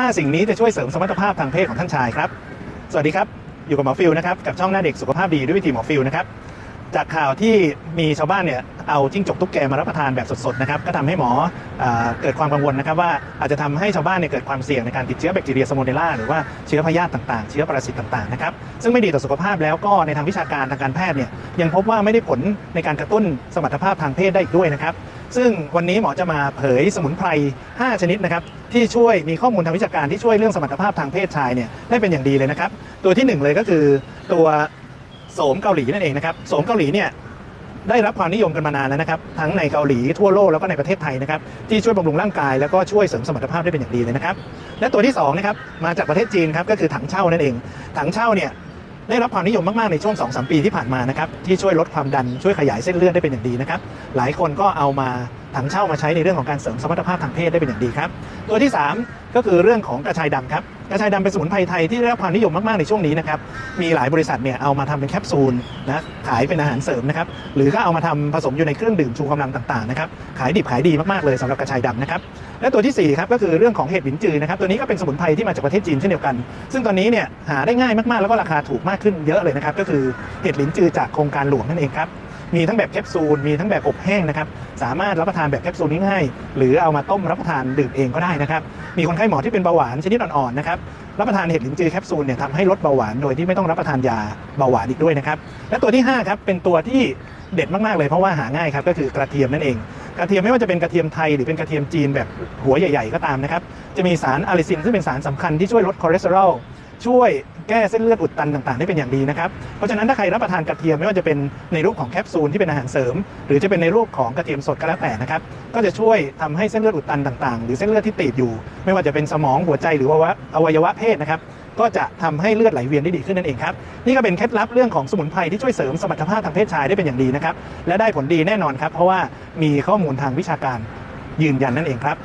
5 สิ่งนี้จะช่วยเสริมสมรรถภาพทางเพศของท่านชายครับ สวัสดีครับ อยู่กับหมอฟิลนะครับ กับช่องหน้าเด็กสุขภาพดีด้วยวิธีหมอฟิลนะครับ จากข่าวที่มีชาวบ้านเนี่ยเอาจิ้งจกตุ๊กแกมารับประทานแบบสดๆนะครับ ก็ทำให้หมอเอเกิดความกังวลนะครับว่าอาจจะทำให้ชาวบ้านเนี่ยเกิดความเสี่ยงในการติดเชื้อแบคทีเรียสโมเดล่าหรือว่าเชื้อพยาธิต่างๆ เชื้อปรสิตต่างๆนะครับ ซึ่งไม่ดีต่อสุขภาพแล้วก็ในทางวิชาการทางการแพทย์เนี่ยยังพบว่าไม่ได้ผลในการกระตุ้นสมรรถภาพทางเพศได้อีกด้วยนะครับ ซึ่งวันนี้หมอจะมาเผยสมุนไพร 5 ชนิดนะครับที่ช่วยมีข้อมูลทางวิชาการที่ช่วยเรื่องสมรรถภาพทางเพศชายเนี่ยได้เป็นอย่างดีเลยนะครับ ตัวที่หนึ่งเลยก็คือตัวโสมเกาหลีนั่นเองนะครับโสมเกาหลีเนี่ยได้รับความนิยมกันมานานแล้วนะครับทั้งในเกาหลีทั่วโลกแล้วก็ในประเทศไทยนะครับที่ช่วยบำรุงร่างกาย แล้วก็ช่วยเสริมสมรรถภาพได้เป็นอย่างดีเลยนะครับและตัวที่สองนะครับมาจากประเทศจีนครับก็คือถังเช่านั่นเองถังเช่าเนี่ย ได้รับความนิยมมาก ๆ ในช่วง2อสปีที่ผ่านมานะครับที่ช่วยลดความดันช่วยขยายเส้นเลือดได้เป็นอย่างดีนะครับหลายคนก็เอามา ถังเช่ามาใช้ในเรื่องของการเสริมสมรรถภาพทางเพศได้เป็นอย่างดีครับ ตัวที่สามก็คือเรื่องของกระชายดำครับกระชายดำเป็นสมุนไพรไทยที่ได้รับความนิยมมากๆในช่วงนี้นะครับมีหลายบริษัทเนี่ยเอามาทำเป็นแคปซูลนะขายเป็นอาหารเสริมนะครับหรือก็เอามาทำผสมอยู่ในเครื่องดื่มชูกำลังต่างๆนะครับขายดิบขายดีมากๆเลยสำหรับกระชายดำนะครับและตัวที่สี่ครับก็คือเรื่องของเห็ดหลินจือนะครับตัวนี้ก็เป็นสมุนไพรที่มาจากประเทศจีนเช่นเดียวกัน ซึ่งตอนนี้เนี่ยหาได้ง่ายมากๆ แล้วก็ราคาถูกมากขึ้นเยอะเลยนะครับก็คือเห็ดหลินจือจากโครงการหลวงนั่นเองครับ มีทั้งแบบแคปซูลมีทั้งแบบอบแห้งนะครับสามารถรับประทานแบบแคปซูลง่ายๆหรือเอามาต้มรับประทานดื่มเองก็ได้นะครับมีคนไข้หมอที่เป็นเบาหวานชนิดอ่อนๆนะครับรับประทานเห็ดหลินจือแคปซูลเนี่ยทำให้ลดเบาหวานโดยที่ไม่ต้องรับประทานยาเบาหวานอีกด้วยนะครับและตัวที่ห้าครับเป็นตัวที่เด็ดมากๆเลยเพราะว่าหาง่ายครับก็คือกระเทียมนั่นเองกระเทียมไม่ว่าจะเป็นกระเทียมไทยหรือเป็นกระเทียมจีนแบบหัวใหญ่ ๆ ก็ตามนะครับจะมีสารอะลิซินซึ่งเป็นสารสำคัญที่ช่วยลดคอเลสเตอรอล ช่วยแก้เส้นเลือดอุดตันต่างๆ ได้เป็นอย่างดีนะครับ เพราะฉะนั้นถ้าใครรับประทานกระเทียมไม่ว่าจะเป็นในรูปของแคปซูลที่เป็นอาหารเสริม หรือจะเป็นในรูปของกระเทียมสดก็แล้วแต่นะครับ ก็จะช่วยทำให้เส้นเลือดอุดตันต่างๆ หรือเส้นเลือดที่ตีบอยู่ ไม่ว่าจะเป็นสมองหัวใจหรือว่าอวัยวะเพศนะครับก็จะทำให้เลือดไหลเวียนได้ดีขึ้นนั่นเองครับ นี่ก็เป็นเคล็ดลับเรื่องของสมุนไพรที่ช่วยเสริมสมรรถภาพทางเพศชายได้เป็นอย่างดีนะครับ และได้ผลดีแน่นอนครับ เพราะว่ามีข้อมูลทางวิชาการยืนยันนั่นเองครับ